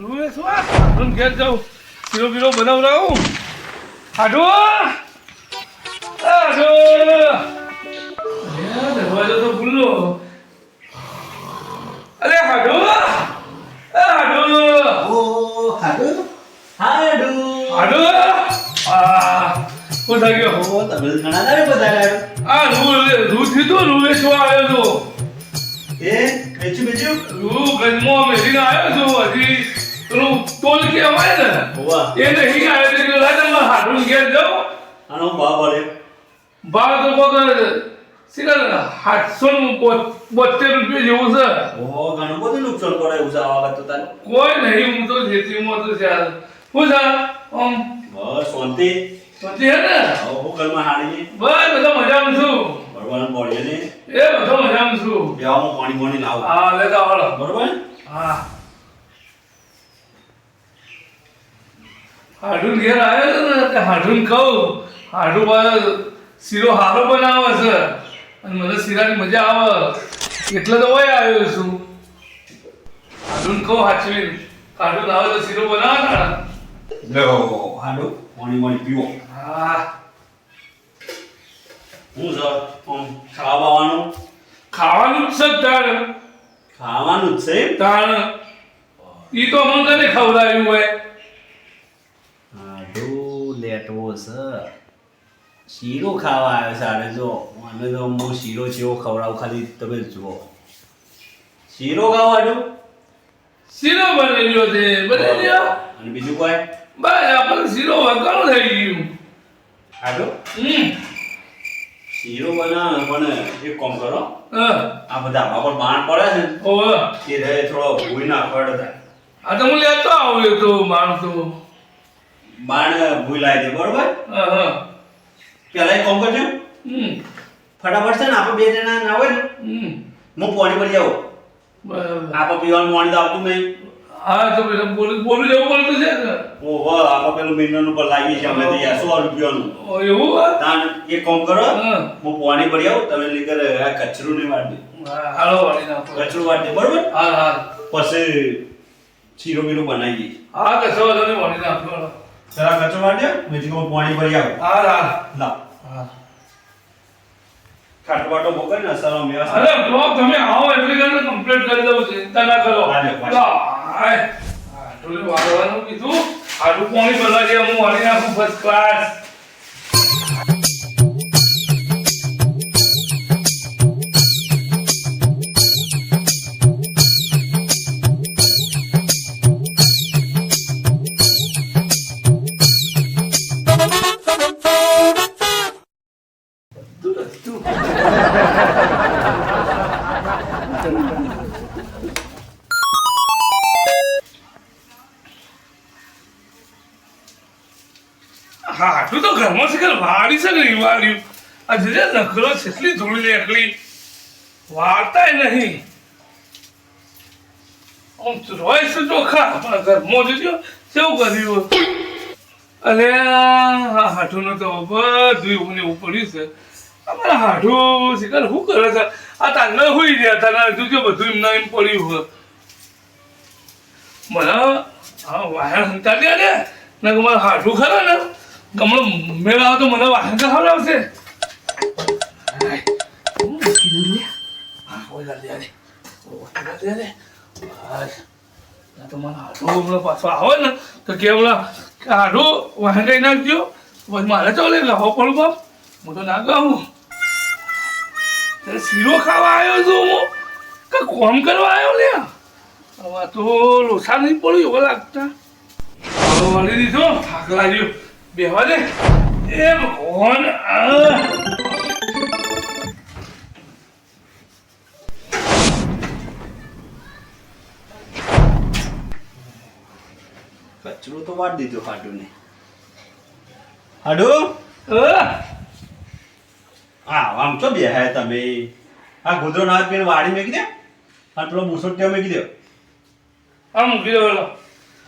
રૂએ શું આ? ઘેર જાઉં. પીરો પીરો બનાવડાવું. હાડો! હાડો! દરવાજો તો ભૂલો અરે હાડો! હાડો! ઓ હાડો? હાડો. હાડો! આ બધા ગયો તમે ઘણા દાડે પધાર્યા. આ રૂ રૂ થયું રૂએ શું આવ્યો તો? એ બેચું બેચું રૂ ગજમો મેરીને આવ્યો છું હજી. પેલું ટોલ કહેવાય ને? એ નહીં આવ્યો એટલે કે લાગે હાડું ઘેર જાઉં આનો બા બોલે બાર તો કોક શીખર સાતસો બોતેર રૂપિયા જેવું છે. ઓ ઘણું બધું નુકસાન પડે એવું છે આ વખત તો તારે. કોઈ નહીં હું તો ખેતીમાં તો છે. હું છે? આમ બસ શાંતિ. શાંતિ હે ને? હું ઘરમાં હાડી બસ બધા મજામાં છું. ભરવાનું બોલીએ ને. એ બધો મજામાં છું. બેવામાં પાણી પાણી લાવું. હા લેતા આવડો. બરોબર? હા. હાડું ઘેર આવ્યો છે ને તે હાડું કહું હાડું શીરો હારો બનાવે છે. અને મને શીરાની મજા આવે. એટલે તો હોય આવ્યો છું. હાડું કહું હાચવીને. હાડું આવે તો શીરો બનાવે ને લો હાડુ પાણી પાણી પીવો. હા. હું સર ખાવાનું ખાવા ખાવાનું જ છે તાણ. ખાવાનું જ છે તાણ. ઈ તો મને તને ખવડાવ્યું હોય. છે શીરો ખાવા આવ્યો જો. મને તો હું શીરો જેવો ખવડાવું ખાલી તમે જુઓ. શીરો ખાવા હાડુ શીરો બની ગયો છે બની ગયો અને બીજું કોઈ? બસ શીરો વગર થઈ ગયું. હાલો હમ. શીરો બનાવે પણ એક કામ કરો. આ બધા આમાં પર બાણ પડે છે એ રહે થોડો ભૂઈ ના પડે આ તો હું લેતો આવ્યો તો માણસો બાણ ભૂલાય છે બરોબર? પેલા કામ કરજો. ફટાફટ છે ને આપણે બે જણા ના હોય ને હું પોણી પર જાઉં. આપણે પીવાનું પાણી તો આવતું નહીં. હા તો બોલું બોલું જવું પડતું છે ઓહો આપણે પેલું મિનરલ ઉપર લાગી છે અમે ત્યાં સો રૂપિયાનું. એવું તાન એક કોમ કરો હું. પોણી પર આવું તમે લીકર આ કચરું નહીં વાળી હાલો વાળી નાખો. કચરું વાળી દે બરોબર? હા હા પછી શીરો બીરો બનાવીએ. હા કશો તમે વાળી નાખો. જરા કચરો વાળી દે મેં હું પાણી ભરી આવું. હા હા. લાવ હા. ખાટો બાટો મોકલ ને સર અમે અરે બ્લોક તમે આવો એટલે કે કમ્પ્લીટ કરી દઉં ચિંતા ના કરો. હા, લે, હાય. હાડું વાળવાનું કીધું. હાડું પાણી ભરવા દે હું વાળી નાખું ફર્સ્ટ ક્લાસ તો ઘરમાં છે કે વાળી છે ને વાળ્યું આ જજે નખરો છેટલી ધૂળી નીકળી વાળતાય નહીં. આમ રોય છે ચોખા. પણ ઘરમાં જજો કેવું કર્યું અરે હાઠું તો બધું એવું એવું છે. અમારા હાઠું શિકાર શું કરે છે? આ તાને હોઈ ગયા તાના જોજો બધું એમના એમ પડ્યું હોય. મને વાયર વાહન હંતાડ્યા ને? કે હાઠું ખરા ને? ગમણો મેળા તો મને વાહન ખવડાવશે તો મને હમણાં પાછો આવે ને તો કે હમણાં કે વાહન કઈ નાખજો. પછી મારે ચાલે ગાવો પડું બાપ હું તો ના ગાઉં તે શીરો ખાવા આવ્યો છું હું. કે કોમ કરવા આવ્યો લે હવે તો લોસા નહીં પડ્યું એવો લાગતા. વળી દીધો. થાક લાગ્યો. બેહવા દે એ ભગવાન કચરું તો વાળ દીધું હાડું? ને હાડુ હા આમ છો બે હે તમે. આ ગોદરો નાથ પીને વાડી મેકી દે. અને પેલો મૂસો ત્યાં મેકી દે. આ મૂકી દે પેલો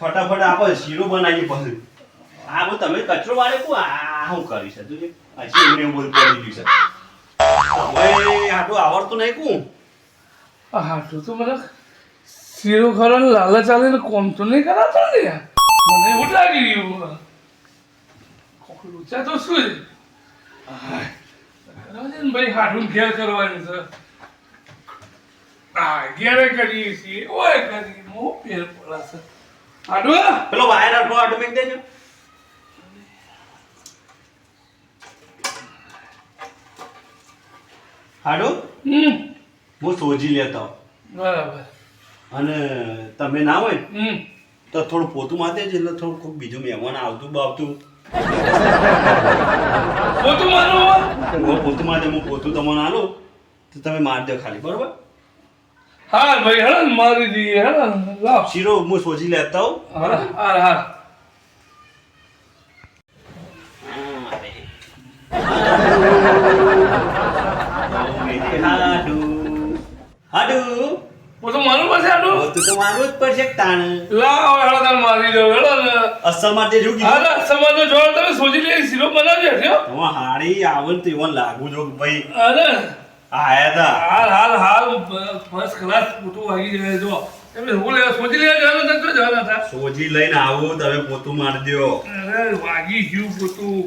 ફટાફટ આપણે શીરો બનાવીએ પછી. આ બધું તમે કચરો વાળે કો? આ હું કરી છે? તું આ શીરો ને એવું બધું છે. હવે આટલું આવડતું નહીં કું? આ હાથું તો મને શીરો ખરો લાલચ આલીને કોમ તો નહીં કરાતો ને મને એવું લાગી રહ્યું કોક તો શું છે? હાય. ને ભાઈ હાથું ઘેર કરવાની છે. હા ઘેરે કરીએ છીએ ઓય કરીએ. મો પેર હાડું પેલો વાયર આટલો આટો મેક દેજો. હાડો હમ. હું સોજી લેતા. આવું. બરાબર. અને તમે ના હોય તો થોડું પોતું માથે જ એટલે થોડું ખૂબ બીજું મહેમાન આવતું બાવતું. પોતું મારું હું પોતું માથે હું પોતું તમને આલો તો તમે મારી દો ખાલી બરોબર? હા ભાઈ હેડો મારી દી હેડો ને. લાવ. શીરો હું સોજી લેતા આવું. હા હા હા હાડુ હાડુ પોતું મારું તો જ પડશે તાણ? લાવ હેડો મારી દો હેડો તમે સોજી લઈ શીરો બનાવજો હેઠ્યો હું હાડી આવડ તો એવા લાગુ જો ભાઈ. અરે. આયા તા. હાલ હાલ હાલ ફર્સ્ટ ક્લાસ પોતું વાગી જાય જો. એમને હું લેવા સોજી લેવા જવાનું નતો જવાના હતા. સોજી લઈને આવો તમે પોતું માર દ્યો અરે વાગી ગયું પોતું.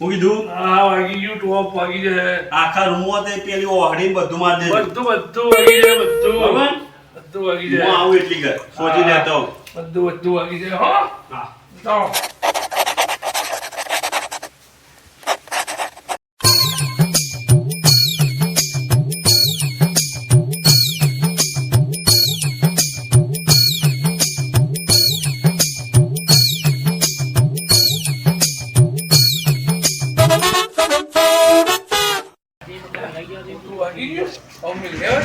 હું કીધું? હા વાગી ગયું ટોપ વાગી જાય આખા રૂમ તે પેલી ઓહડી બધું મારી દે બધું બધું વાગી જાય બધું? બધું વાગી હું જાય આવું એટલી ઘર સોજી લેતો આવું. બધું બધું વાગી જાય હો હા તો બધું વાગી ગયું હવે મેં લેવા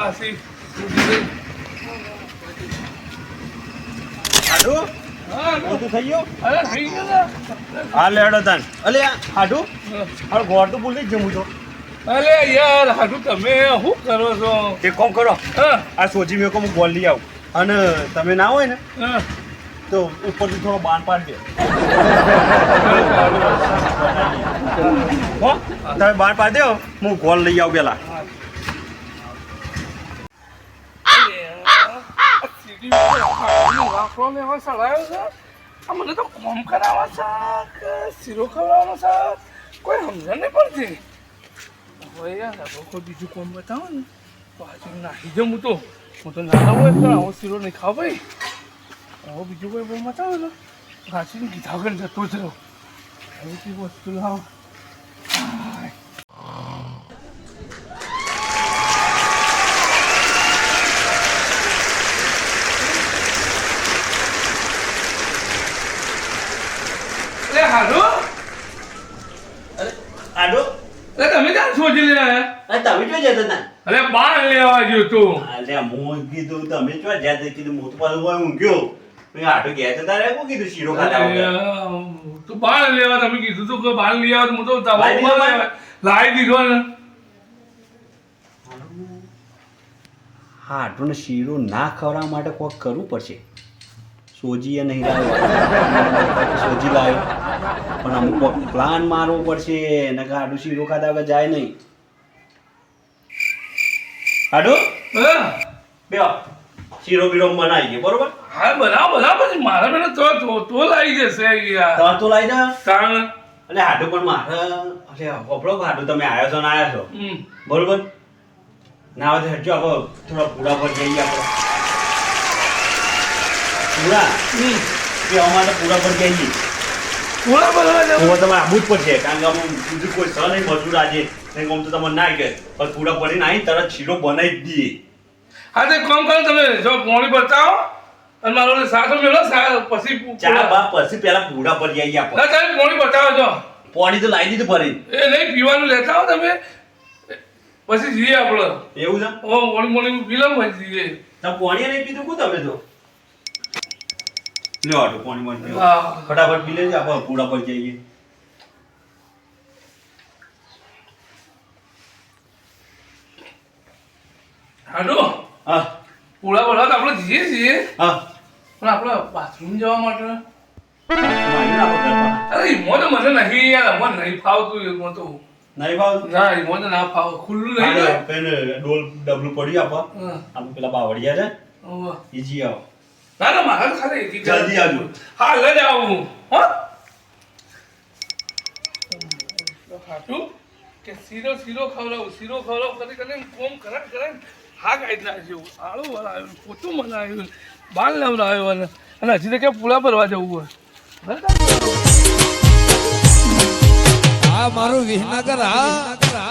દે આવતા હશે હા પોતું થઈ ગયું? અરે થઈ ગયું. હા લેડો તાન. અલે હાડુ? હાલ ગોળ તો ભૂલી જ જમું છો. અરે યાર હાટુ તમે શું કરો છો? તે કોમ કરો. હા. આ સોજી મેં કહું હું ગોળ લઈ આવું. અને તમે ના હોય ને હા. તો ઉપરથી થોડો બાણ પાડી દે. હો. તમે બાણ પાડી દો હું ગોલ લઈ આવું પેલા. આ મને તો કોમ કરાવવા છે શીરો ખવડાવવાનો છે કોઈ સમજણ નહીં પડતી કોઈ બીજું કોમ બતાવો ને તો આજે જમું તો હું તો હોય આવો શીરો નહીં ખાવ આવો બીજું કોઈ બહુ બતાવો ને હાચીને કીધા વગર જતો જ રહ્યો એવી વસ્તુ લાવો આય. અરે હાલો આડો અરે તમે ક્યાં શોધી લઈ આવ્યા અરે તમે ક્યાં જતા તા અરે બાર લેવા ગયો તું. અલે હું કીધું તમે જો જ્યાં કીધું હું તો પાછું કોઈ ઊંઘ્યો મેં આટો ગયા હતા તારે કોણ કીધું શીરો ખાતા વગર તું બાર લેવા તમે કીધું તું કે બાર લઈ તો હું તો તવા લાવી દીધો ઉપર બાર? લાવી દીધો ને હા આટલું શીરો ના ખવડાવવા માટે કોક કરવું પડશે. સોજીએ નહીં લાવ્યો. સોજી લાવ્યો. પણ અમુક પ્લાન મારવો પડશે. નકર આડું શીરો ખાતા વગર જાય નહીં. આડું હા? બે શીરો બીરો બનાવી ગયો બરોબર? હા બનાવ બનાવ પછી મારા તો તો તો લાવી યાર તમારે તો લાવી દે. કારણ એટલે હાડું પણ મારે અરે હોપડો હાડું તમે આવ્યો છો ને આવ્યા છો. બરોબર? ના હોય તો આપો થોડા પૂડા પર જઈએ આપણે. હમ. એ અમારે પૂરા પર જઈએ? પૂરા જવું? તમારે આબુ જ પડશે કારણ કે અમે બીજું કોઈ સહ નહીં મજૂર આજે. નહીં કોમ તો તમને ના કે પણ પૂડા પડીને આવી તરત શીરો બનાવી જ દઈએ. હા તો કોમ કરો તમે જો પોણી બતાવો અને મારો સાસો મેળો પછી ચા પૂરા- બા પછી પેલા પૂડા પર જઈએ આપણે ના તમે પોણી બતાવો છો પાણી તો લાવી દીધું ફરી એ નહીં પીવાનું લેતા હો તમે. પછી જઈએ આપણે. એવું છે? ઓ મોડી મોડી વિલંબ પછી જઈએ. તમે પાણી નહીં પીધું કું તમે તો? લ્યો આટલું પોણી મળી ફટાફટ પી લેજો આપણે પૂડા પર જઈએ. હાલો. હા. પૂળા બોલા તો આપણે જઈએ છીએ. હા. પણ આપણે બાથરૂમ જવા માટે. તો. અરે એમાં તો મને નહીં યાર. મને નહીં ફાવતું એમાં તો નહીં ભાવ ના એ મને ના ફાવ. ખુલ્લું નહીં પેને ડોલ ડબલું પડ્યું આપવા હા, આપણે પેલા બાવળિયા છે હોવે. એ જી આવો. ના ના મારે ખાલી એક જલ્દી આવજો. હા લઈને આવું હું. હો. કે શીરો શીરો ખવડાવું શીરો ખવડાવું, કરી કરીને કોમ કરે કરે હા કાઢી નાખ્યું આળું વળાવ્યું પોતું મનાવ્યું બાલ નવરાવ્યો અને અને હજી તો કે પૂળા ભરવા જવું હોય. આ મારું વિહનગર હા.